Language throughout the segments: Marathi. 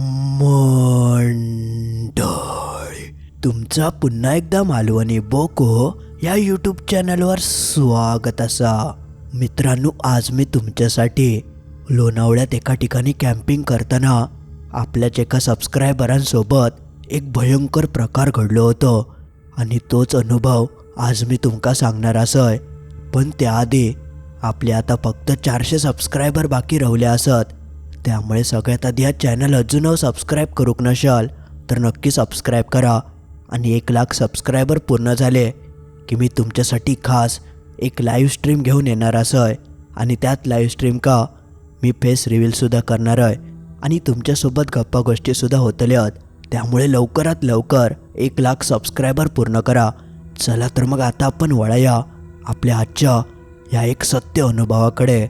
मंडळी तुमचा पुन्हा एकदा मालवणी बोको या यूट्यूब चॅनलवर स्वागत असा. मित्रांनो आज मी तुमच्यासाठी लोणावळ्यात एका ठिकाणी कॅम्पिंग करताना आपल्याच एका सबस्क्रायबरांसोबत एक भयंकर प्रकार घडलो होतो आणि तोच अनुभव आज मी तुमका सांगणार असय. पण त्याआधी आपले आता फक्त चारशे सबस्क्रायबर बाकी रवले असत. त्यामुळे सगळ्यात आधी हा चॅनल अजून सबस्क्राईब करूक नशाल तर नक्की सबस्क्राईब करा. आणि एक लाख सबस्क्रायबर पूर्ण झाले की मी तुमच्यासाठी खास एक लाईव्ह स्ट्रीम घेऊन येणार असं आणि त्यात लाईव्ह स्ट्रीम का? मी फेस रिव्हीलसुद्धा करणार आहे. आणि तुमच्यासोबत गप्पा गोष्टीसुद्धा होतल्यात त्यामुळे लवकरात लवकर एक लाख सबस्क्रायबर पूर्ण करा. चला तर मग आता आपण वळूया आपल्या आजच्या या एक सत्य अनुभवाकडे.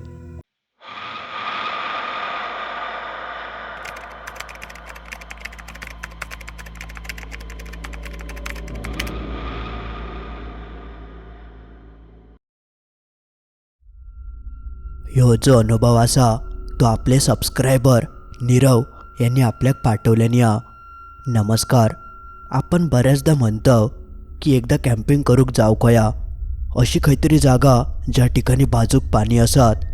ह्यो जो अनुभव आसा तो आपले सबस्क्रायबर निरव यांनी आपल्याक पाठवल्यानी हा नमस्कार. आपण बऱ्याचदा म्हणतं की एकदा कॅम्पिंग करूक जावकया अशी खंयतरी जागा ज्या ठिकाणी बाजूक पाणी असत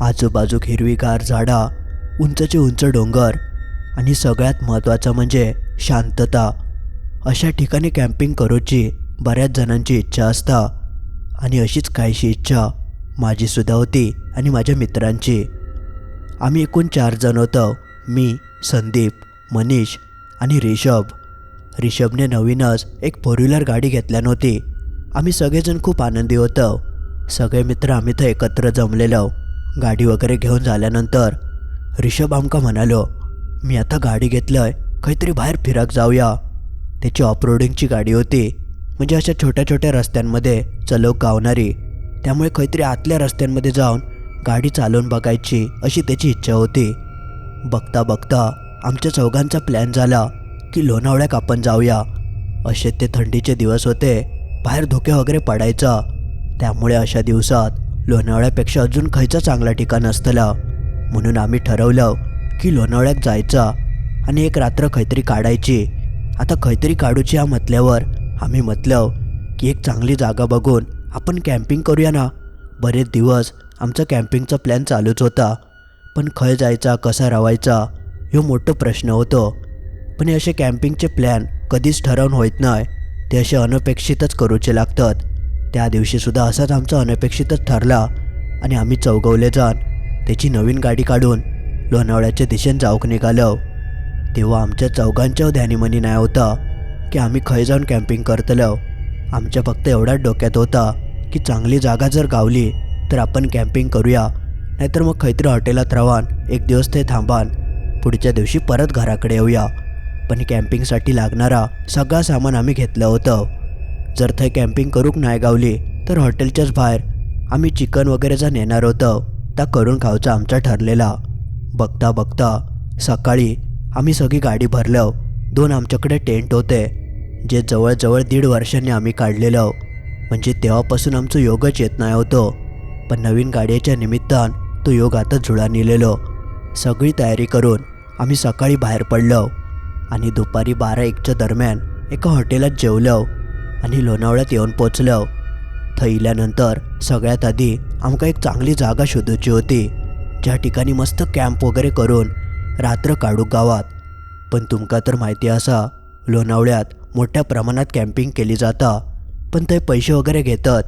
आजूबाजूक हिरवीगार झाडां उंचचे उंच डोंगर आणि सगळ्यात महत्त्वाचं म्हणजे शांतता. अशा ठिकाणी कॅम्पिंग करूची बऱ्याच जणांची इच्छा असता आणि अशीच काहीशी इच्छा माझीसुद्धा होती. आणि माझ्या मित्रांची. आम्ही एकूण चार जण होतो. मी संदीप मनीष आणि रिषभ. रिषभने नवीनच एक फोर व्हीलर गाडी घेतल्या नव्हती. आम्ही सगळेजण खूप आनंदी होतो. सगळे मित्र आम्ही तर एकत्र जमलेलो. गाडी वगैरे घेऊन झाल्यानंतर रिषभ आमका म्हणालो मी आता गाडी घेतलंय काहीतरी बाहेर फिराक जाऊया. त्याची ऑफरोडिंगची गाडी होती. म्हणजे अशा छोट्या छोट्या रस्त्यांमध्ये चलव गावणारी. त्यामुळे काहीतरी आतल्या रस्त्यांमध्ये जाऊन गाडी चालवून बघायची अशी त्याची इच्छा होती. बघता बघता आमच्या चौघांचा प्लॅन झाला की लोणावळ्याक आपण जाऊया. असे ते थंडीचे दिवस होते. बाहेर धुके वगैरे पडायचा. त्यामुळे अशा दिवसात लोणावळ्यापेक्षा अजून खायचं चांगलं ठिकाण असतला. म्हणून आम्ही ठरवलं की लोणावळ्यात जायचा आणि एक रात्र खैतरी काढायची. आता खैतरी काढूची हा म्हटल्यावर आम्ही म्हटलं की एक चांगली जागा बघून आपण कॅम्पिंग करूया ना. बरेच दिवस आमचा कॅम्पिंगचा प्लॅन चालूच होता. पण खय जायचा कसा रावायचा ह्यो मोठं प्रश्न होतो. पण हे असे कॅम्पिंगचे प्लॅन कधीच ठरवून होत नाही. ते असे अनपेक्षितच करूचे लागतात. त्या दिवशीसुद्धा असाच आमचा अनपेक्षितच ठरला आणि आम्ही चौगवले जाण. त्याची नवीन गाडी काढून लोणावळ्याच्या दिशेने जाऊक निघालो. तेव्हा आमच्या चौघांच्या ध्यानीमनी नाही होता की आम्ही खय जाऊन कॅम्पिंग करतलो. आमच्या फक्त एवढाच डोक्यात होता. की चांगली जागा जर गावली तर आपण कॅम्पिंग करूया. नाहीतर मग खैतरी हॉटेलात रावान एक दिवस ते थांबान. पुढच्या दिवशी परत घराकडे येऊया. पण कॅम्पिंगसाठी लागणारा सगळा सामान आम्ही घेतलं होतं. जर थंय कॅम्पिंग करूक नाही गावली तर हॉटेलच्याच बाहेर आम्ही चिकन वगैरे जर नेणार होतं त्या करून खावचा आमचा ठरलेला. बघता बघता सकाळी आम्ही सगळी गाडी भरलं. दोन आमच्याकडे टेंट होते जे जवळजवळ दीड वर्षांनी आम्ही काढलेलं. म्हणजे तेव्हापासून आमचं योगच येत नाही होतो. पण नवीन गाडीच्या निमित्तान तो योग आता जुळा नेलेलो. सगळी तयारी करून आम्ही सकाळी बाहेर पडलो आणि दुपारी बारा एकच्या दरम्यान एका हॉटेलात जेवलो आणि लोणावळ्यात येऊन पोचलो. थैल्यानंतर सगळ्यात आधी आमका एक चांगली जागा शोधूची होती ज्या ठिकाणी मस्त कॅम्प वगैरे करून रात्र काढू गावात. पण तुमका तर माहिती असा लोणावळ्यात मोठ्या प्रमाणात कॅम्पिंग केली जाता. पण ते पैसे वगैरे घेतात.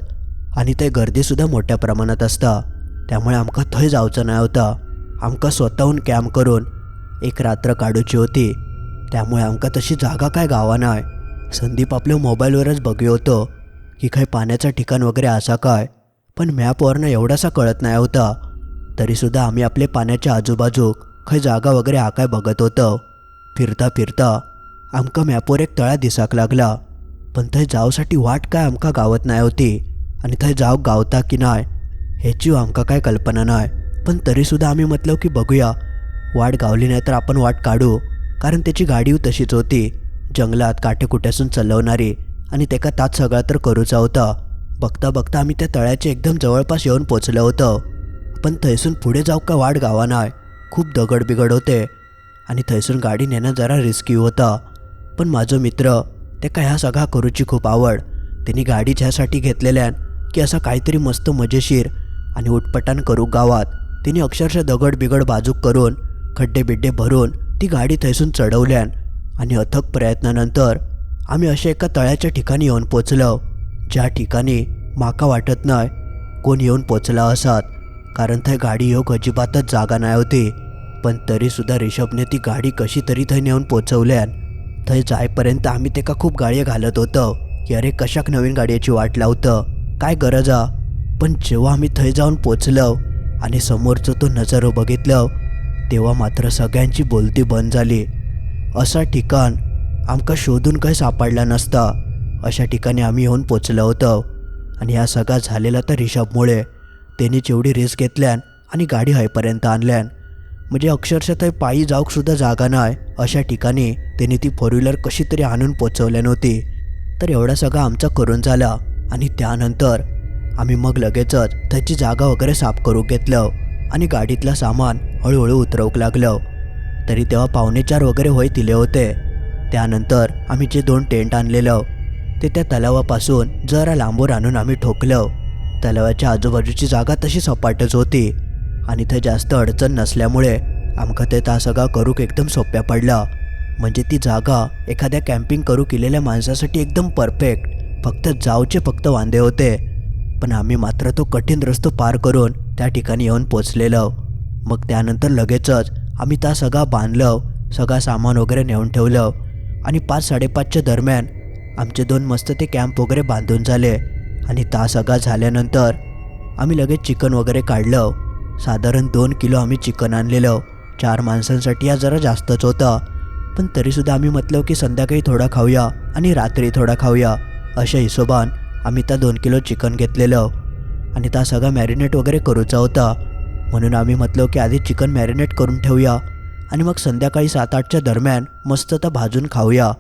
आणि ते गर्दीसुद्धा मोठ्या प्रमाणात असता. त्यामुळे आमकां थंय जावचं नाही होता. आमका स्वतःहून कॅम्प करून एक रात्र काढूची होती. त्यामुळे आमकां तशी जागा काय गावा नाही. संदीप आपल्या मोबाईलवरच बघू होतो की काही पाण्याचं ठिकाण वगैरे असा काय. पण मॅपवरनं एवढासा कळत नाही होता. तरीसुद्धा आम्ही आपले पाण्याच्या आजूबाजू खंय जागा वगैरे हा काय बघत होतो. फिरता फिरता आमकां मॅपवर एक तळा दिसाक लागला. पण थंय जावसाठी वाट काय आमकां गावत नाही होती. आणि थंय जाव गावता की नाय ह्याची आमकां काय कल्पना नाय. पण तरीसुद्धा आम्ही म्हटलं की बघूया. वाट गावली नाही तर आपण वाट काढू. कारण त्याची गाडी तशीच होती. जंगलात काटेकुट्यासून चालवणारी. आणि त्याका तात सगळा तर करूचा होता. बघता बघता आम्ही त्या तळ्याच्या एकदम जवळपास येऊन पोचलं होतं. पण थैसून पुढे जाऊ का वाट गावा नाही खूप दगड बिगड होते. आणि थंयसून गाडी नेणं जरा रिस्की होता. पण माझो मित्र तेका ह्या सगळा करूची खूप आवड. त्यांनी गाडी ह्यासाठी घेतलेल्यान की असा काहीतरी मस्त मजेशीर आणि उटपटान करू गावात. तिने अक्षरशः दगड बिगड बाजूक करून खड्डे बिड्डे भरून ती गाडी थंयसून चढवल्यान आणि अथक प्रयत्नानंतर आम्ही अशा एका तळ्याच्या ठिकाणी येऊन पोचलो ज्या ठिकाणी माका वाटत नाही कोण येऊन पोचला असत कारण थंय गाडी येऊक अजिबातच जागा नाही होती. पण तरीसुद्धा रिषभने ती गाडी कशी तरी थंय नेऊन पोचवल्यान थंय जायपर्यंत आम्ही तेका खूप गाळये घालत होतो. की अरे कशाक नवीन गाडयेची वाट लावतं? काय गरज आ? पण जेव्हा आम्ही थंय जाऊन पोचलं आणि समोरचं तो नजारो बघितलं तेव्हा मात्र सगळ्यांची बोलती बंद झाली. असा ठिकाण आमका शोधून काही सापडला नसता. अशा ठिकाणी आम्ही येऊन पोचलं होतं. आणि हा सगळा झालेला तर रिषभमुळे. त्यांनी जेवढी रिस्क घेतल्यान आणि गाडी हयपर्यंत आणल्यान म्हणजे अक्षरशः थंय पायी जाऊकसुद्धा जागा नाही अशा ठिकाणी त्यांनी ती फोर व्हीलर कशी तरी आणून पोचवल्या नव्हती. तर एवढा सगळा आमचा करून झाला आणि त्यानंतर आम्ही मग लगेचच त्याची जागा वगैरे साफ करू घेतलं आणि गाडीतलं सामान हळूहळू उतरवूक लागलं. तरी तेव्हा पावणेचार वगैरे होय दिले होते. त्यानंतर आम्ही जे दोन टेंट आणलेलं ते त्या तलावापासून जरा लांबवर आणून आम्ही ठोकलं. तलावाच्या आजूबाजूची जागा तशी सपाटच होती. आणि ते जास्त अडचण नसल्यामुळे आमका ते ता सगळा करूक एकदम सोप्या पडला. म्हणजे ती जागा एखाद्या कॅम्पिंग करू केलेल्या माणसासाठी एकदम परफेक्ट फक्त जावचे फक्त वांदे होते. पण आम्ही मात्र तो कठीण रस्तो पार करून त्या ठिकाणी येऊन पोचलेलो. मग त्यानंतर लगेचच आम्ही त्या सगळा बांधलं सगळा सामान वगैरे नेऊन ठेवलं आणि पाच साडेपाचच्या दरम्यान आमचे दोन मस्त ते कॅम्प वगैरे बांधून झाले. आणि ता सगळा झाल्यानंतर आम्ही लगेच चिकन वगैरे काढलं. साधारण दोन किलो आम्ही चिकन आणलेलं. चार माणसांसाठी हा जरा जास्तच होता. पण तरीसुद्धा आम्ही म्हटलं की संध्याकाळी थोडा खाऊया आणि रात्री थोडा खाऊया. अशा हिशोबान आम्ही त्या दोन किलो चिकन घेतलेलं. आणि त्या सगळा मॅरिनेट वगैरे करूचा होता. म्हणून आम्ही म्हटलं की आधी चिकन मॅरिनेट करून ठेवूया. आणि मग संध्याकाळी सात आठच्या दरम्यान मस्त तर भाजून खाऊया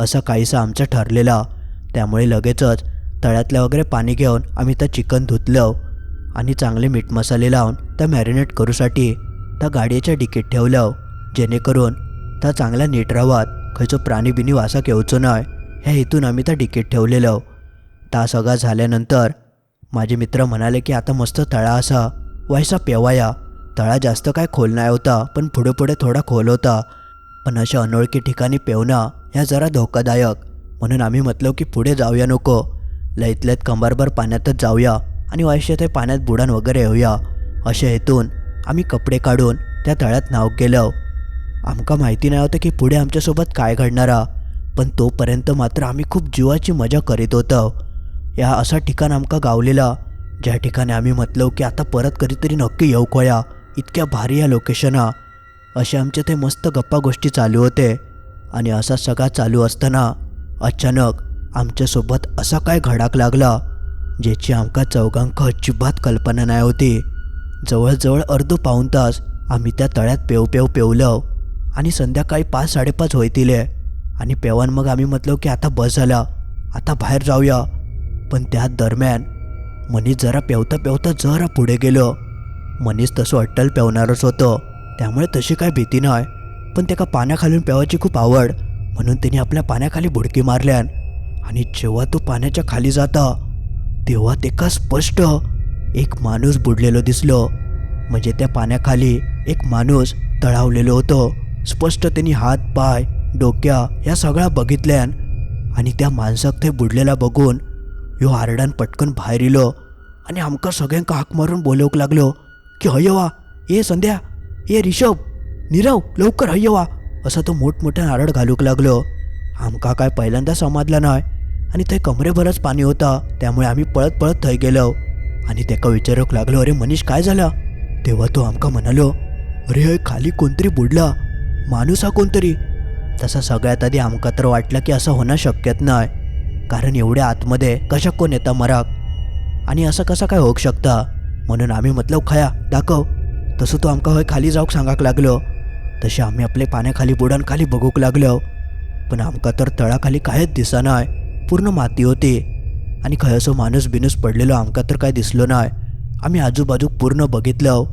असं काहीसं आमचं ठरलेलं. त्यामुळे लगेचच तळ्यातलं वगैरे पाणी घेऊन आम्ही त्या चिकन धुतलं. आणि चांगले मीठ मसाले लावून त्या मॅरिनेट करूसाठी त्या गाडीच्या डिकीट ठेवलं जेणेकरून त्या चांगल्या नीट राहावात खंयचो प्राणी बिनी वासाक येवचो नाही ह्या हेतून आम्ही त्या डिकीट ठेवलेलं ता सगळा झाल्यानंतर माझे मित्र म्हणाले की आता मस्त तळा असा व्हायचा पेवाया. तळा जास्त काय खोल नाही होता पण पुढे पुढे थोडा खोल होता. पण अशा अनोळखी ठिकाणी पेवणं ह्या जरा धोकादायक. म्हणून आम्ही म्हटलो की पुढे जाऊया नको. लयत लयत कंबारभर पाण्यातच जाऊया आणि वायशे ते पाण्यात बुडान वगैरे येऊया. अशा हेतून आम्ही कपडे काढून त्या तळ्यात नाव केलं. आमका माहिती नाही होतं की पुढे आमच्यासोबत काय घडणारा पण तोपर्यंत मात्र आम्ही खूप जीवाची मजा करीत होतो. या असा ठिकाण आमका गावलेला ज्या ठिकाणी आम्ही म्हटलो की आता परत कधीतरी नक्की येऊ कळ्या इतक्या भारी या लोकेशना असे आमचे ते मस्त गप्पा गोष्टी चालू होते आणि असा सगळा चालू असताना अचानक आमच्यासोबत असा काय घडाक लागला ज्याची आमका चौघांक अजिबात कल्पना नाही होती. जवळजवळ अर्धो पाऊण तास आम्ही त्या तळ्यात पेव पेव पेवलं आणि संध्याकाळी पाच साडेपाच होईतिले आणि पेवान मग आम्ही म्हटलो की आता बस झाला आता बाहेर जाऊया. पण त्या दरम्यान मनीष जरा पेवता पेवता जरा पुढे गेलो. मनीस तसं अट्टल पेवणारच होतं त्यामुळे तशी काय भीती नाही. पण त्याका पाण्याखालून पेवायची खूप आवड म्हणून त्याने आपल्या पाण्याखाली बुडकी मारल्यान. आणि जेव्हा तो पाण्याच्या खाली जाता तेव्हा तेका स्पष्ट एक माणूस बुडलेलो दिसलो. म्हणजे त्या पाण्याखाली एक माणूस तळावलेलो होतो. स्पष्ट त्यांनी हात पाय डोक्या या सगळ्या बघितल्यान आणि त्या माणसाक ते बुडलेला बघून ह्यो आरडान पटकन बाहेर येलो आणि आमकां सगळ्यांक हाक मारून बोलवूक लागलो की हय वा संध्या ये रिषभ निरव लवकर हय वा असा तो मोठमोठ्यान आरड घालूक लागलो. आमका काय पहिल्यांदा समाजला नाही आणि थंय कमरेभरच पाणी होता त्यामुळे आम्ही पळत पळत थंय गेलो. आणि तेका विचारूक लागलो अरे मनीष काय झाला? तेव्हा तो आमका म्हणालो अरे हय खाली कोणतरी बुडला. माणूस हा कोणतरी. तसा सगळ्यात आधी आमका तर वाटलं की असं होणं शक्यत नाही कारण एवढ्या आतमध्ये कशा कोण येता मराक? आणि असं कसं काय होऊ शकता? म्हणून आम्ही म्हटलं खया दाखव. तसं तो आमका हय खाली जाऊक सांगाक लागलो. तसे आम्ही आपले पाण्याखाली बुडान खाली बघूक लागलो. पण आमका तर तळाखाली कायच दिसनाय. पूर्ण माती होती. आणि खंय असो माणूस बिनूस पडलेलो आमका तर काय दिसलो नाही आम्ही आजूबाजूक पूर्ण बघितलं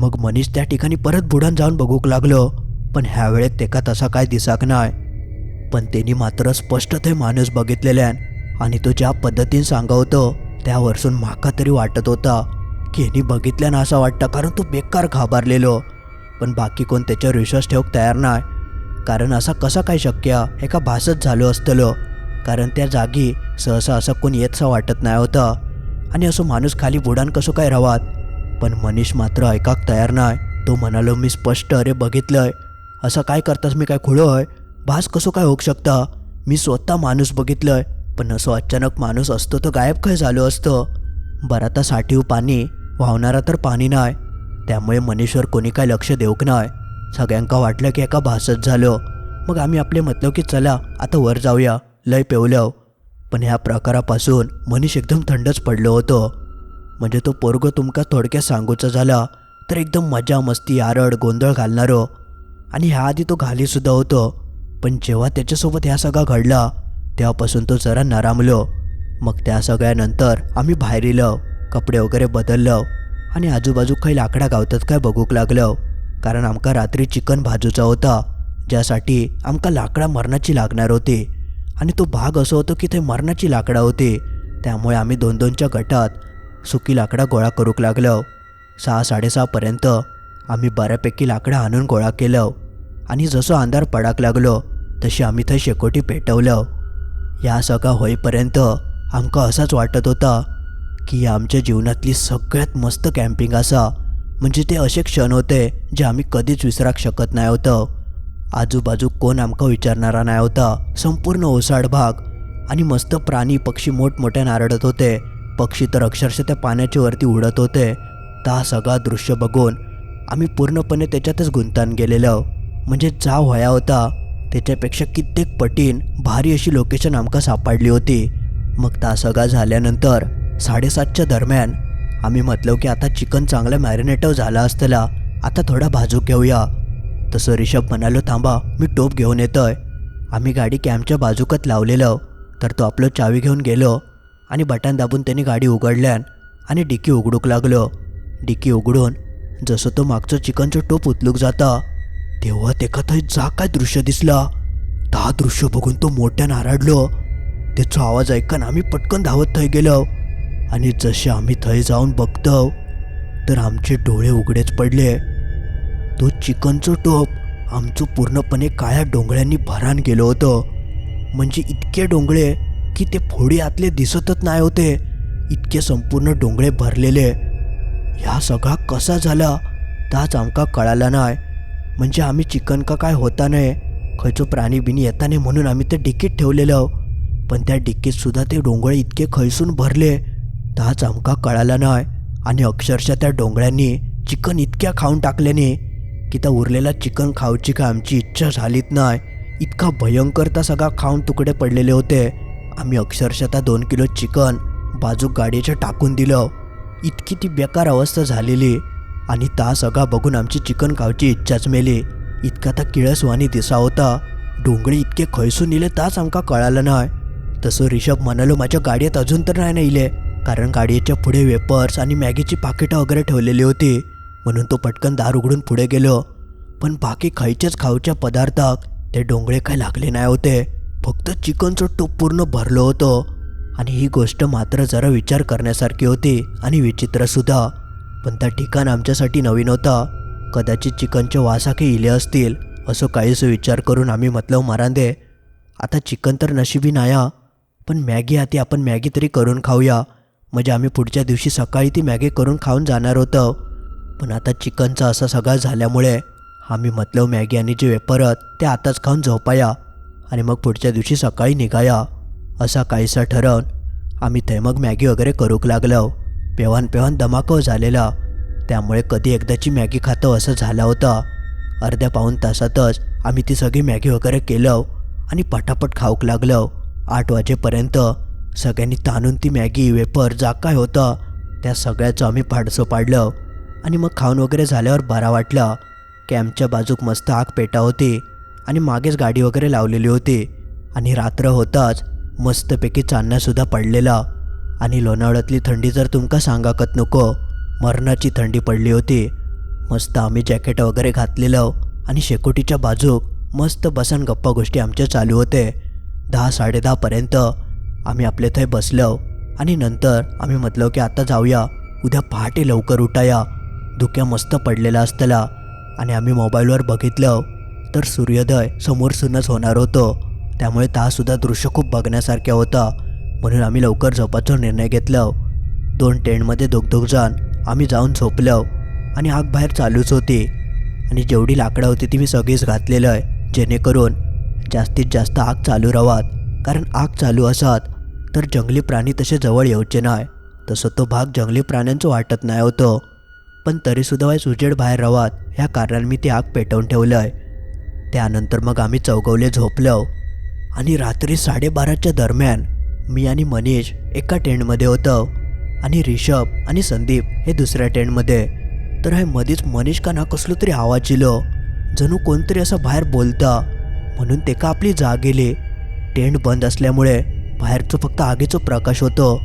मग मनीष त्या ठिकाणी परत बुडान जाऊन बघूक लागलो. पण ह्या वेळेत तेका तसा काय दिसाक नाही पण त्यांनी मात्र स्पष्ट ते माणूस बघितलेल्यान आणि तो ज्या पद्धतीने सांगवतो त्यावरसून म्हाका तरी वाटत होता की ह्यांनी बघितल्यानं असं वाटतं कारण तो बेकार घाबरलेलो. पण बाकी कोण त्याच्यावर विश्वास ठेवक तयार नाही कारण असा कसा काय शक्य? एका भासच झालो असतलो. कारण त्या जागी सहसा असं कोण येतसा वाटत नाही होतं. आणि असं माणूस खाली बुडान कसं काय राहावात पण मनीष मात्र ऐकाक तयार नाही. तो म्हणालो मी स्पष्ट अरे बघितलंय. असं काय करतास? मी काय खुळो आहे भास कसं काय होऊ शकता? मी स्वतः माणूस बघितलंय. पण असं अचानक माणूस असतो तर गायब काय झालो असतं? बरं आता साठीव पाणी वाहणारा तर पाणी नाही. त्यामुळे मनीषवर कोणी काय लक्ष देऊक नाही. सगळ्यांका वाटलं की एका भासच झालो. मग आम्ही आपले म्हटलं की चला आता वर जाऊया. लय पेवलं पण ह्या प्रकारापासून मनीष एकदम थंडच पडलो होतो. म्हणजे तो पोरगो तुमका थोडक्यात सांगूचा झाला तर एकदम मजा मस्ती आरड गोंधळ घालणारो. आणि ह्या आधी तो घालीसुद्धा होतो. पण जेव्हा त्याच्यासोबत ह्या सगळा घडला तेव्हापासून तो जरा नरामलो. मग त्या सगळ्यानंतर आम्ही बाहेर येलं कपडे वगैरे बदललो. आणि आजूबाजू काही लाकडा गावतात काय बघूक लागलो. कारण आमका रात्री चिकन भाजूचा होता ज्यासाठी आमका लाकडा मरणाची लागणार होती. आणि तो भाग असं होतो की ते मरणाची लाकडा होती. त्यामुळे आम्ही दोन दोनच्या गटात सुकी लाकडा गोळा करूक लागलो. सहा साडेसहापर्यंत आम्ही बऱ्यापैकी लाकडं आणून गोळा केलं. आणि जसं अंधार पडाक लागलो तशी आम्ही थंय शेकोटी पेटवलं. या सगळं होईपर्यंत आमका असाच वाटत होता की आमच्या जीवनातली सगळ्यात मस्त कॅम्पिंग असा. म्हणजे ते असे क्षण होते जे आम्ही कधीच विसराक शकत नाही होतं. आजूबाजू कोण आमका विचारणारा नाही होता. संपूर्ण ओसाड भाग आणि मस्त प्राणी पक्षी मोठमोठ्या नारडत होते. पक्षी तर अक्षरशः त्या पाण्याच्या वरती उडत होते. ता सगळा दृश्य बघून आम्ही पूर्णपणे त्याच्यातच गुंतान गेलेलो. म्हणजे जा व्हाया होता. त्याच्यापेक्षा कित्येक पटीन भारी अशी लोकेशन आमका सापडली होती. मग ता सगळा झाल्यानंतर साडेसातच्या दरम्यान आम्ही म्हटलो की आता चिकन चांगलं मॅरिनेटव झाला असतला. आता थोडा भाजूक घेऊया. तसं रिषभ म्हणालो थांबा मी टोप घेऊन येतोय. आम्ही गाडी कॅम्पच्या बाजूकत लावलेलं तर तो आपलं चावी घेऊन गेलो आणि बटन दाबून त्याने गाडी उघडल्यान आणि डिकी उघडूक लागलो. डिकी उघडून जसं तो मागचं चिकनचं टोप उचलूक जाता तेव्हा तेका थंय जा काय दृश्य दिसला. ता दृश्य बघून तो मोठ्यानं आराडलो. त्याचा आवाज ऐकून आम्ही पटकन धावत थंय गेलो आणि जसे आम्ही थंय जाऊन बघतो तर आमचे डोळे उघडेच पडले. तो चिकनचं टोप आमचं पूर्णपणे काळ्या डोंगळ्यांनी भरान गेलं होतं. म्हणजे इतके डोंगळे की ते फोडी आतले दिसतच नाही होते. इतके संपूर्ण डोंगळे भरलेले. ह्या सगळा कसा झाला? ताच आमका कळाला नाही. म्हणजे आम्ही चिकन का काय होता नाही खयचो प्राणी बिनी येता नाही म्हणून आम्ही ते डिकीत ठेवलेलं. पण त्या डिक्कीतसुद्धा ते डोंगळे इतके खैसून भरले. ताच आमका कळाला नाही. आणि अक्षरशः त्या डोंगळ्यांनी चिकन इतक्या खाऊन टाकल्याने की त्या उरलेला चिकन खाऊची का आमची इच्छा झालीच नाही. इतका भयंकर त्या सगळा खाऊन तुकडे पडलेले होते. आम्ही अक्षरशः त्या दोन किलो चिकन बाजूक गाडीच्या टाकून दिलं. इतकी ती बेकार अवस्था झालेली. आणि ता सगळा बघून आमची चिकन खाऊची इच्छाच मेली. इतका त्या किळसवानी दिसा होता. डोंगळे इतके खैसून नेले ताच आमका कळालं नाही. तसं रिषभ म्हणालो माझ्या गाडीत अजून तर नाही नाही कारण गाडीच्या पुढे वेपर्स आणि मॅगीची पाकिटं वगैरे ठेवलेली होती. म्हणून तो पटकन दार उघडून पुढे गेलो. पण बाकी खायच्याच खाऊच्या पदार्थाक ते डोंगळे काय लागले नाही होते. फक्त चिकनचं टोप पूर्ण भरलं होतं. आणि ही गोष्ट मात्र जरा विचार करण्यासारखी होती आणि विचित्रसुद्धा पण त्या ठिकाण आमच्यासाठी नवीन होता. कदाचित चिकनच्या वासाखे इले असतील असं काहीच विचार करून आम्ही म्हटलं मारांदे आता चिकन तर नशिबी नाया. पण मॅगी आधी आपण मॅगी तरी करून खाऊया. म्हणजे आम्ही पुढच्या दिवशी सकाळी ती मॅगी करून खाऊन जाणार होतं. पण आता चिकनचा असा सगळा झाल्यामुळे आम्ही म्हटलं मॅगी आणि जे वेपरत ते आताच खाऊन झोपाया आणि मग पुढच्या दिवशी सकाळी निघाया असा काहीसा ठरवून आम्ही ते मग मॅगी वगैरे करूक लागलो. पेवान पेवान धमाकव झालेला. त्यामुळे कधी एकदाची मॅगी खातो असं झाला होता. अर्ध्या पाऊन तासातच आम्ही ती सगळी मॅगी वगैरे केलं आणि पटापट खाऊक लागलो. आठ वाजेपर्यंत सगळ्यांनी ताणून ती मॅगी वेपर जा काय होतं त्या सगळ्याचं आम्ही फाडसं पाडलं. आणि मग खाऊन वगैरे झाल्यावर बरा वाटला कॅम्पच्या बाजूक मस्त आग पेटा होती आणि मागेच गाडी वगैरे लावलेली होती. आणि रात्र होताच मस्तपैकी चांदण्यासुद्धा पडलेला. आणि लोणावळ्यातली थंडी जर तुमका सांगाकत नको मरणाची थंडी पडली होती. मस्त आम्ही जॅकेट वगैरे घातलेलं आणि शेकोटीच्या बाजूक मस्त बसन गप्पा गोष्टी आमच्या चालू होते. दहा साडेदहापर्यंत आम्ही आपले थंय बसलो आणि नंतर आम्ही म्हटलो की आता जाऊया उद्या पहाटे लवकर उठाया. धुक्या मस्त पडलेला असतला आणि आम्ही मोबाईलवर बघितलं तर सूर्योदय समोरसूनच होणार होतो. त्यामुळे तासुद्धा दृश्य खूप बघण्यासारख्या होता. म्हणून आम्ही लवकर झोपाचा निर्णय घेतला. दोन टेंटमध्ये दोघ आम्ही जाऊन झोपलो आणि आग बाहेर चालूच होती. आणि जेवढी लाकडं होती ती मी सगळीच घातलेलं आहे. जेणेकरून जास्तीत जास्त आग चालू राहात. कारण आग चालू असत तर जंगली प्राणी तसे जवळ येऊचे नाही तसं तो भाग जंगली प्राण्यांचं वाटत नाही होतं. पण तरीसुद्धा वाईस उजेड बाहेर राहात ह्या कारणाने मी ती आग पेटवून ठेवलं आहे त्यानंतर मग आम्ही चौगवले झोपलो. आणि रात्री साडेबाराच्या दरम्यान मी आणि मनीष एका टेंटमध्ये होतो. आणि रिषभ आणि संदीप हे दुसऱ्या टेंटमध्ये. तर हे मध्येच मनीष का ना कसलो तरी आवाज येलो जणू कोणतरी असं बाहेर बोलता. म्हणून ते का आपली जाग गेली? टेंट बंद असल्यामुळे बाहेरचं फक्त आगीचं प्रकाश होतो.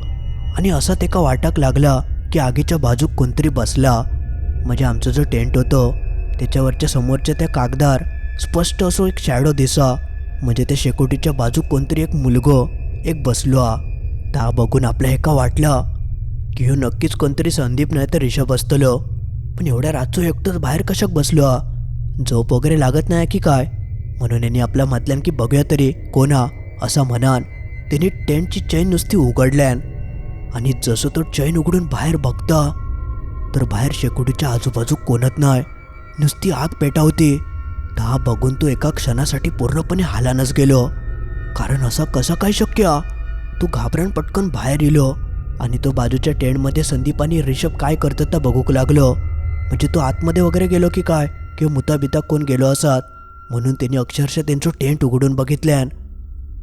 आणि असा ते का वाटक लागला? की आगीच्या बाजूक कोणतरी बसला. म्हणजे आमचं जो टेंट होतो त्याच्यावरच्या समोरच्या त्या कागदार स्पष्ट असो एक शॅडो दिसा. म्हणजे त्या शेकोटीच्या बाजूक कोणतरी एक मुलगो एक बसलो हा ता बघून आपल्या एका वाटला की ह्यो नक्कीच कोणतरी संदीप नाही तर रिषभ असतलो. पण एवढ्या रातचो एकटंच बाहेर कशाक बसलो हा झोप वगैरे लागत नाही की काय? म्हणून यांनी आपल्या म्हटल्यान की बघूया तरी कोण हा असा म्हणान. त्यांनी टेंटची चैन नुसती उघडल्यान आणि जसं तो चैन उघडून बाहेर बघता तर बाहेर शेकोटीच्या आजूबाजू कोणत नाही नुसती आग पेटावती ता बघून तो एका क्षणासाठी पूर्णपणे हालानच गेलो. कारण असा कसा काय शक्य? तो घाबरण पटकन बाहेर येलो आणि तो बाजूच्या टेंटमध्ये संदीप आणि रिषभ काय करतात तर बघूक लागलो. म्हणजे तो आतमध्ये वगैरे गेलो की काय? किंवा मुताबिता कोण गेलो असत? म्हणून त्यांनी अक्षरशः त्यांचं टेंट उघडून बघितल्यान.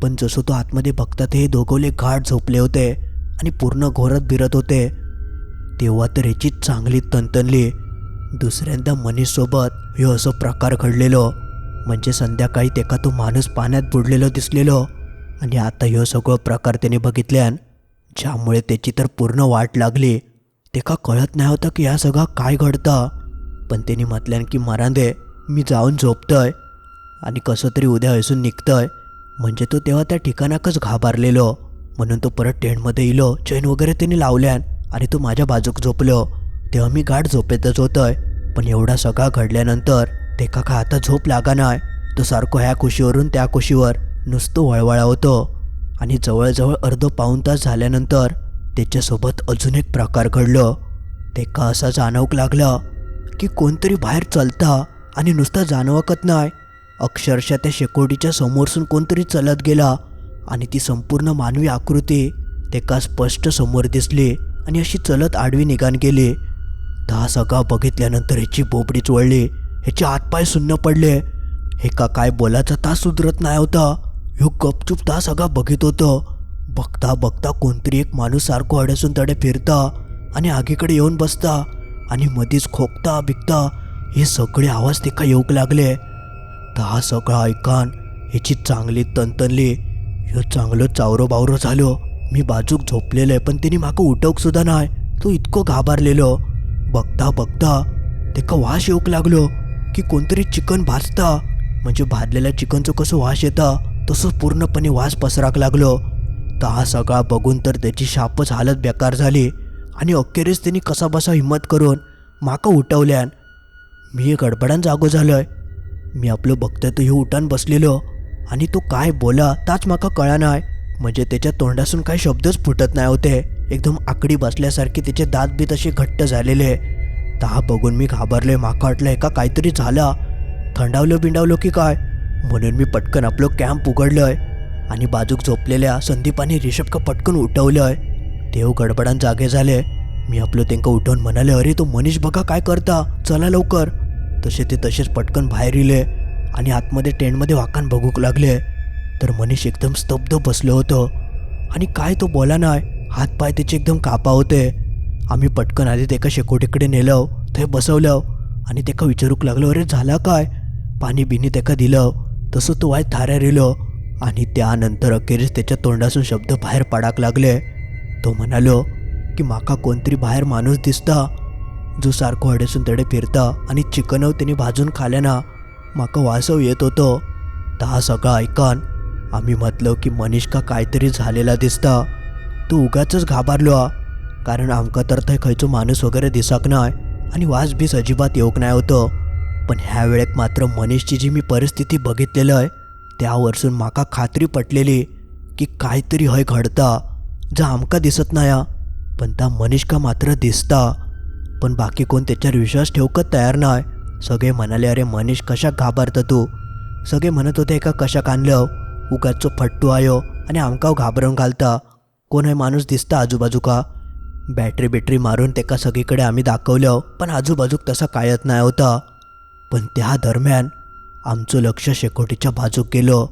पण जसं तो आतमध्ये बघतात हे दोघवले घाट झोपले होते. आणि पूर्ण घोरत बिरत होते. तेव्हा तर याची चांगली तनतनली दुसऱ्यांदा मनीषसोबत हे असं प्रकार घडलेलो. म्हणजे संध्याकाळी तेका तो माणूस पाण्यात बुडलेलो दिसलेलो. आणि आता ह्यो सगळं प्रकार त्याने बघितल्यान ज्यामुळे त्याची तर पूर्ण वाट लागली. तेका कळत नाही होतं की ह्या सगळं काय घडतं. पण त्यांनी म्हटल्यान की मरांदे मी जाऊन झोपतोय. आणि कसं तरी उद्या हसून निघतंय. म्हणजे तो तेव्हा त्या ठिकाणाकच घाबरलेलो. म्हणून तो परत टेंटमध्ये इलो चैन वगैरे त्यांनी लावल्यान आणि तो माझ्या बाजूक झोपलो. तेव्हा मी गाठ झोपेतच होतोय पण एवढा सगळा घडल्यानंतर ते काका आता झोप लागा नाही तो सारखं ह्या कुशीवरून त्या कुशीवर नुसतं वळवळा होतो आणि जवळजवळ अर्ध पाऊण तास झाल्यानंतर त्याच्यासोबत अजून एक प्रकार घडलं. ते का असा जाणवक लागलं की कोणतरी बाहेर चलता आणि नुसता जाणवकत नाही अक्षरशः त्या शेकोटीच्या समोरसून कोणतरी चलत गेला आणि ती संपूर्ण मानवी आकृती तेका स्पष्ट समोर दिसली आणि अशी चलत आडवी निघान गेली. दहा सगळा बघितल्यानंतर ह्याची बोबडी चोळली ह्याचे हातपाय सुन्न पडले. हे का काय बोलायचा तास सुधरत नाही होता. ह्यो गपचूप ता सगळा बघित होतं. बघता बघता कोणतरी एक माणूस सारखं अडसून तडे फिरता आणि आगीकडे येऊन बसता आणि मधीच खोकता बिकता हे सगळे आवाज तिका येऊक लागले. दहा सगळा ऐकान ह्याची चांगली तनतनली ह्यो चांगलं चावरो बावरो झालो. मी बाजूक झोपलेलं आहे पण तिने म्हाका उठवक सुद्धा नाही तो इतको घाबरलेलो. बघता बघता तेका वास येऊक लागलो की कोणतरी चिकन भाजता. म्हणजे भाजलेल्या चिकनचं कसं वास येता तसं पूर्णपणे वास पसराक लागलो. तर हा सगळा बघून तर त्याची शापच हालत बेकार झाली. आणि अखेरीस त्यांनी कसा बसा हिंमत करून माका उठवल्यान मी गडबडान जागो झालोय. मी आपलं बघतोय तर हे उठान बसलेलो. आणि तो काय बोला ताच माका कळना म्हणजे त्याच्या तोंडासून काही शब्दच फुटत नाही होते. एकदम आकडी बसल्यासारखे त्याचे दात बी तसे घट्ट झालेले. तहा बघून मी घाबरले माका वाटलं का काहीतरी झाला. थंडावलं बिंडावलं की काय? म्हणून मी पटकन आपलं कॅम्प उघडलंय. आणि बाजूक झोपलेल्या संदीपाने रिषभ का पटकन उठवलंय. तेव गडबडान जागे झाले. मी आपलं त्यांका उठवून म्हणाले अरे तो मनीष बघा काय करता. चला लवकर. तसे ते तसेच पटकन बाहेर इले. आणि आतमध्ये टेंटमध्ये वाकान बघूक लागले. तर मनीष एकदम स्तब्ध बसलो होतं. आणि काय तो बोला नाही हातपाय त्याचे एकदम कापा होते. आम्ही पटकन आधी त्याका शेकोटीकडे नेलं थंय बसवलं. आणि त्याका विचारूक लागलो अरे झाला काय? पाणी बिनी त्याका दिलं. तसं तो वाय थाऱ्या रिलो. आणि त्यानंतर अखेरीस त्याच्या तोंडासून शब्द बाहेर पडाक लागले. तो म्हणालो की माका कोणतरी बाहेर माणूस दिसता जो सारखो अडेसून तडे फिरता आणि चिकनव त्याने भाजून खाल्या ना म्हाका वासव येत होतो. ता सगळं ऐकन आम्ही म्हटलो की मनीषका काहीतरी झालेला दिसता. तू उगाच घाबरलो. हा. कारण आमकां तर थंय खंयचो माणूस वगैरे दिसक नाय आणि वास बीस अजिबात येऊक नाही होतो. पण ह्या वेळेक मात्र मनीषची जी मी परिस्थिती बघितलेलं आहे त्यावरसून म्हाका खात्री पटलेली की काहीतरी हय घडता जा आमका दिसत नाही पण त्या मनीषका मात्र दिसता. पण बाकी कोण त्याच्यावर विश्वास ठेवकच तयार नाही सगळे म्हणाले अरे मनीष कशाक घाबरता तू? सगळे म्हणत होते एका कशाक आणलं? उगाचो फट्टू आयो आणि आमकां घाबरवून घालता. कोण हे माणूस दिसता आजूबाजूका? बॅटरी बिटरी मारून तेका सगळीकडे आम्ही दाखवलं पण आजूबाजूक तसा कायत नाही होता. पण त्या दरम्यान आमचं लक्ष शेकोटीच्या बाजूक गेलो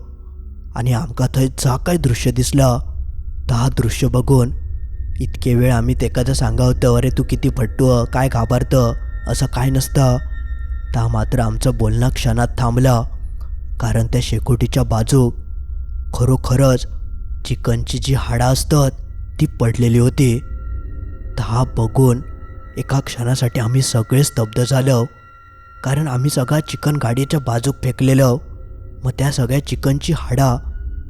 आणि आमकां थंय जा काय दृश्य दिसलं. ता दृश्य बघून इतके वेळ आम्ही तेका जर होतं अरे तू किती फट्टू काय घाबरतं? असं काय नसतं? ता मात्र आमचं बोलणं क्षणात थांबला. कारण त्या शेकोटीच्या बाजू खरोखरच चिकनची जी हाडं असतात ती पडलेली होती. ता बघून एका क्षणासाठी आम्ही सगळे स्तब्ध झालो. कारण आम्ही सगळा चिकन गाडीच्या बाजूक फेकलेलं. मग त्या सगळ्या चिकनची हाडं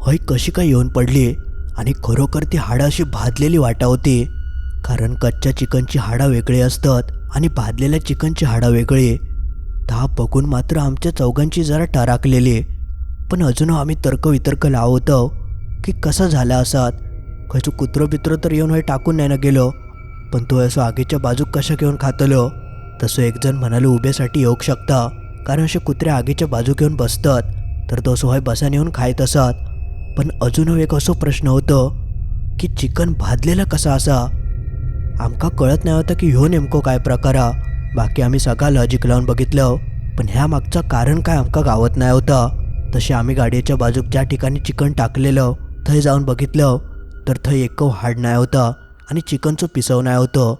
हय कशी काय येऊन पडली? आणि खरोखर ती हाडं अशी भाजलेली वाटा होती? कारण कच्च्या चिकनची हाडं वेगळी असतात आणि भाजलेल्या चिकनची हाडं वेगळी. ताप बघून मात्र आमच्या चौघांची जरा टराकलेली. पण अजून आम्ही तर्कवितर्क लावतो की कसं झालं असात. खंयचो कुत्रो बित्र तर येऊन हे टाकून नाही ना गेलो. पण तो असं आगीच्या बाजूक कशा घेऊन खातलो? तसं एकजण म्हणाले म्हणालो उभेसाठी येऊक शकता. कारण असे कुत्रे आगीच्या बाजूक येऊन बसतात. तर तो असं हय बसान येऊन खायत असत. पण अजून एक असो प्रश्न होतो की चिकन भाजलेला कसा असा? आमका कळत नाही होतं की ह्यो नेमको काय प्रकार बाकी आम्ही सगळा लॉजिक लावून बघितलं हो. पण ह्या मागचं कारण काय आमका गावत नाही होतं? तसे आम्ही गाडीच्या बाजूक ज्या ठिकाणी चिकन टाकलेलं हो, थंय जाऊन बघितलं हो. तर थंय एक हाड नाही होतं आणि चिकनचं पिसव नाही होतं.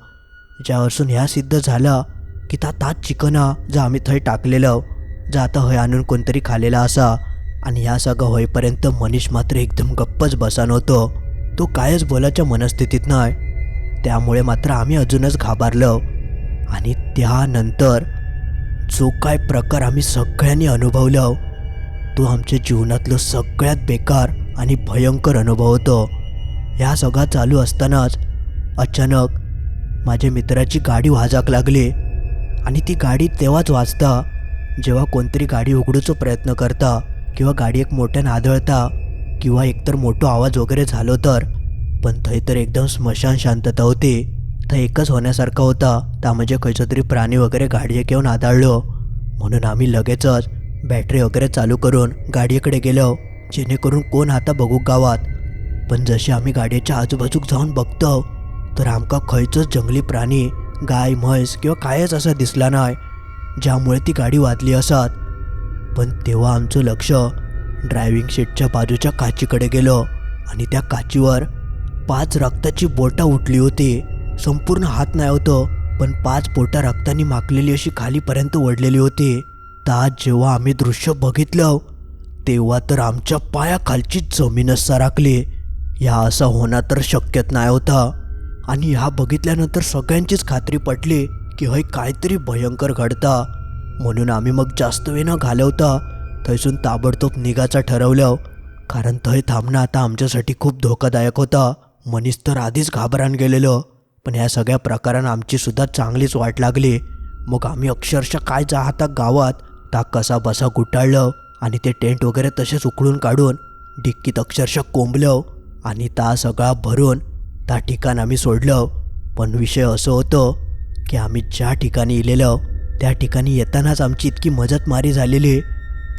ज्यावरसून ह्या सिद्ध झालं की ता तात चिकन हा आम्ही थंय टाकलेलं जो आता हय आणून कोणतरी खालेला असा. आणि ह्या सगळं होईपर्यंत मनीष मात्र एकदम गप्पच बसान होतो. तो कायच बोलाच्या मनस्थितीत नाही. त्यामुळे मात्र आम्ही अजूनच घाबरलो आणि त्यानंतर जो काय प्रकार आम्ही सगळ्यांनी अनुभवलं हो, तो आमच्या जीवनातलं सगळ्यात बेकार आणि भयंकर अनुभव होतो. ह्या सगळा चालू असतानाच अचानक माझ्या मित्राची गाडी वाजाक लागली आणि ती गाडी तेव्हाच वाजता जेव्हा कोणतरी गाडी उघडूचो प्रयत्न करता किंवा गाडी एक मोठ्यानं आदळता किंवा एकतर मोठा आवाज वगैरे झालो तर पण थंय तर एकदम स्मशान शांतता होती. थंय एकच होण्यासारखं होता. त्या म्हणजे खंयचो तरी प्राणी वगैरे गाडयेक येऊन आदळलो. म्हणून आम्ही लगेचच बॅटरी वगैरे चालू करून गाडयेकडे गेलो जेणेकरून कोण आता बघू गावात. पण जसे आम्ही गाडयेच्या आजूबाजूक जाऊन बघतो तर आमका खंयचोच जंगली प्राणी गाय म्हैस किंवा कायच असा दिसला नाही ज्यामुळे ती गाडी वाजली असत. पण तेव्हा आमचं लक्ष ड्रायव्हिंग सीटच्या बाजूच्या काचीकडे गेलो आणि त्या काचीवर पाच रक्ताची बोटं उठली होती. संपूर्ण हात नाही होतं पण पाच बोटा रक्तानी माकलेली अशी खालीपर्यंत ओढलेली होती. तर जेव्हा आम्ही दृश्य बघितलं तेव्हा तर आमच्या पायाखालची जमीनच सराकली या असं होणं तर शक्यच नाही होता. आणि ह्या बघितल्यानंतर सगळ्यांचीच खात्री पटली की हय काहीतरी भयंकर घडता. म्हणून आम्ही मग जास्त वेळ न घालवता थंयसून ताबडतोब निघाचा ठरवलं. कारण थंय थांबणं आता आमच्यासाठी खूप धोकादायक होता. मनीस तर आधीच घाबरान गेलेलं. पण ह्या सगळ्या प्रकारानं आमचीसुद्धा चांगलीच वाट लागली. मग आम्ही अक्षरशः काय चाहता गावात? ता कसा बसा गुटाळलं आणि ते टेंट वगैरे तसेच उकळून काढून डिक्कीत अक्षरशः कोंबलं आणि ता सगळा भरून त्या ठिकाण आम्ही सोडलं. पण विषय असं होतं की आम्ही ज्या ठिकाणी इलेलं त्या ठिकाणी येतानाच आमची इतकी मजतमारी झालेली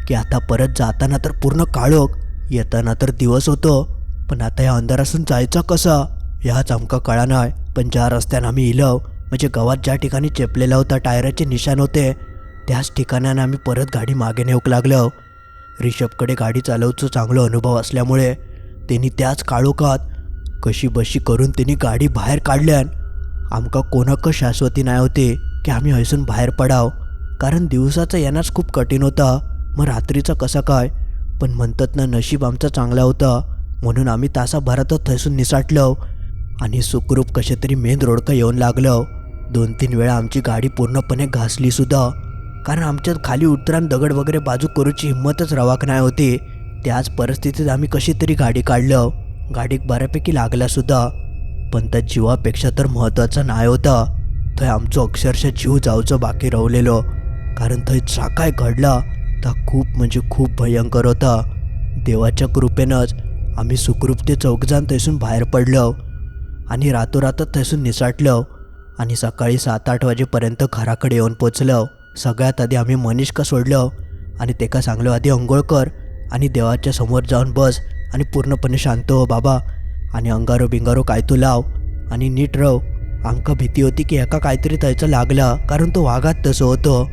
की आता परत जाताना तर पूर्ण काळोख येताना तर दिवस होतो. पण आता या अंधारासून जायचा कसा? ह्याच आमका कळानाय पण ज्या रस्त्यानं आम्ही इलव म्हणजे गावात ज्या ठिकाणी चेपलेला होता टायराचे निशाण होते त्याच ठिकाणानं आम्ही परत गाडी मागे नेऊक लागलो. रिषभकडे गाडी चालवचं चांगला अनुभव असल्यामुळे त्यांनी त्याच काळोखात कशी बशी करून त्यांनी गाडी बाहेर काढल्यान आमका कोणाक शाश्वती नाही होते की आम्ही हयसून बाहेर पडाव. कारण दिवसाचा येणंच खूप कठीण होता. मग रात्रीचा कसा काय? पण म्हणतात ना नशीब आमचा चांगला होता. म्हणून आम्ही तासाभरातच थैसून निसाटलो. आणि सुखरूप कसे तरी मेन रोडका येऊन लागलो हो. दोन तीन वेळा आमची गाडी पूर्णपणे घासली सुद्धा. कारण आमच्यात खाली उतरान दगड वगैरे बाजू करूची हिंमतच रवाक नाही होती. त्याच परिस्थितीत आम्ही कशी तरी गाडी काढलं हो. गाडीक बऱ्यापैकी लागला सुद्धा. पण त्या जीवापेक्षा तर महत्त्वाचा नाही होता. थंय आमचो अक्षरशः जीव जावचो बाकी रवलेलो. कारण थंय जा काय घडला तर खूप म्हणजे खूप भयंकर होता. देवाच्या कृपेनंच आम्ही सुखरूप ते चौकजान थंयसून बाहेर पडलो हो. आणि रातोरातच थंयसून निसाटलो आणि सकाळी सात आठ वाजेपर्यंत घराकडे येऊन पोचलो. सगळ्यात आधी आम्ही मनीषका सोडलो आणि तेका सांगलो आधी अंघोळ कर आणि देवाच्या समोर जाऊन बस आणि पूर्णपणे शांत हो बाबा आणि अंगारो बिंगारो काय तू लाव आणि नीट राव. आमका भीती होती की एका काहीतरी त्याचं लागला कारण तो वाघात तसं होतं.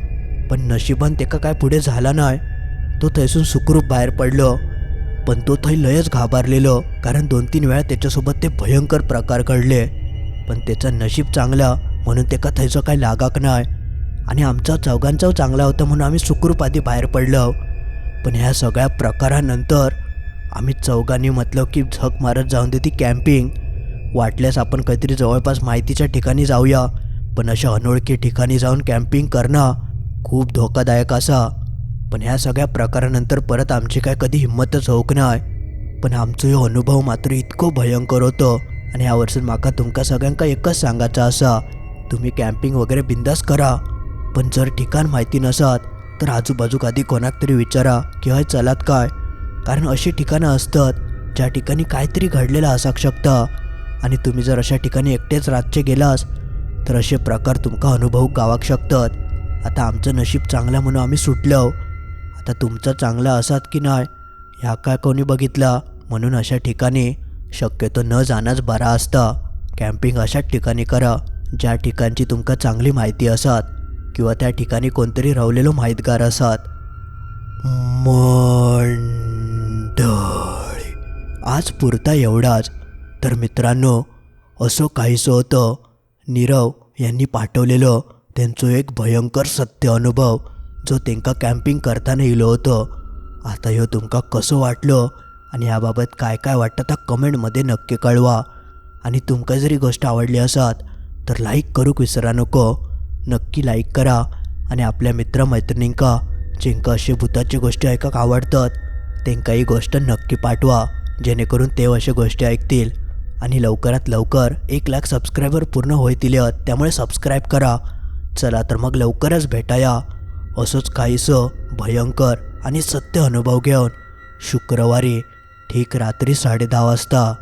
पण नशिबान तेका काय पुढे झाला नाही. तो थंयसून सुखरूप बाहेर पडलो पण तो थंय लयच घाबरलेलो कारण दोन तीन वेळा त्याच्यासोबत ते भयंकर प्रकार घडले. पण त्याचं नशीब चांगला म्हणून तेका थंयचं काही लागाक नाही आणि आमचा चौघांचाव चांगला होता म्हणून आम्ही सुखरूप बाहेर पडलो. पण ह्या सगळ्या प्रकारानंतर आम्ही चौघांनी म्हटलं की झक मारत जाऊन देती कॅम्पिंग. वाटल्यास आपण काहीतरी जवळपास माहितीच्या ठिकाणी जाऊया पण अशा अनोळखी ठिकाणी जाऊन कॅम्पिंग करणं खूप धोकादायक असा. पण ह्या सगळ्या प्रकारानंतर परत आमची काय कधी हिंमतच होऊक नाय. पण आमचो हो अनुभव मात्र इतको भयंकर होतो. आणि ह्या वर्षात म्हाका तुमका सगळ्यांका एकच सांगायचं असा. तुम्ही कॅम्पिंग वगैरे बिंदास करा. पण जर ठिकाण माहिती नसत तर आजूबाजूक आधी कोणाक तरी विचारा की हय चलात काय? कारण अशी ठिकाणं असतात ज्या ठिकाणी काहीतरी घडलेलं असाक शकता. आणि तुम्ही जर अशा ठिकाणी एकटेच रातचे गेलास तर असे प्रकार तुमका अनुभव गावाक शकतात. आता आमचं नशीब चांगलं म्हणून आम्ही सुटलो. तर तुमचं चांगलं असत की नाही ह्या काय कोणी बघितला? म्हणून अशा ठिकाणी शक्यतो न जाणंच बरा असता कॅम्पिंग अशाच ठिकाणी करा ज्या ठिकाणची तुमका चांगली माहिती असत किंवा त्या ठिकाणी कोणतरी रावलेलो माहितगार असत. मंडळी आज पुरता एवढाच. तर मित्रांनो असं काहीसं होतं. नीरव यांनी पाठवलेलं त्यांचं एक भयंकर सत्य अनुभव. जो त्यांका कॅम्पिंग करताना येलो होतो. आता ह्यो तुमका कसो वाटलो? आणि ह्याबाबत काय काय वाटतं त्या कमेंटमध्ये नक्की कळवा. आणि तुमका जरी गोष्ट आवडली असत तर लाईक करूक विसरा नको. नक्की लाईक करा. आणि आपल्या मित्रमैत्रिणींका जेंका अशी भूताची गोष्टी ऐकाक आवडतात त्यांका ही गोष्ट नक्की पाठवा. जेणेकरून ते अशा गोष्टी ऐकतील. आणि लवकरात लवकर एक लाख सबस्क्रायबर पूर्ण होतील त्यामुळे सबस्क्राईब करा. चला तर मग लवकरच भेटाया. असंच काहीसं भयंकर आणि सत्य अनुभव घेऊन शुक्रवारी ठीक रात्री साडे वाजता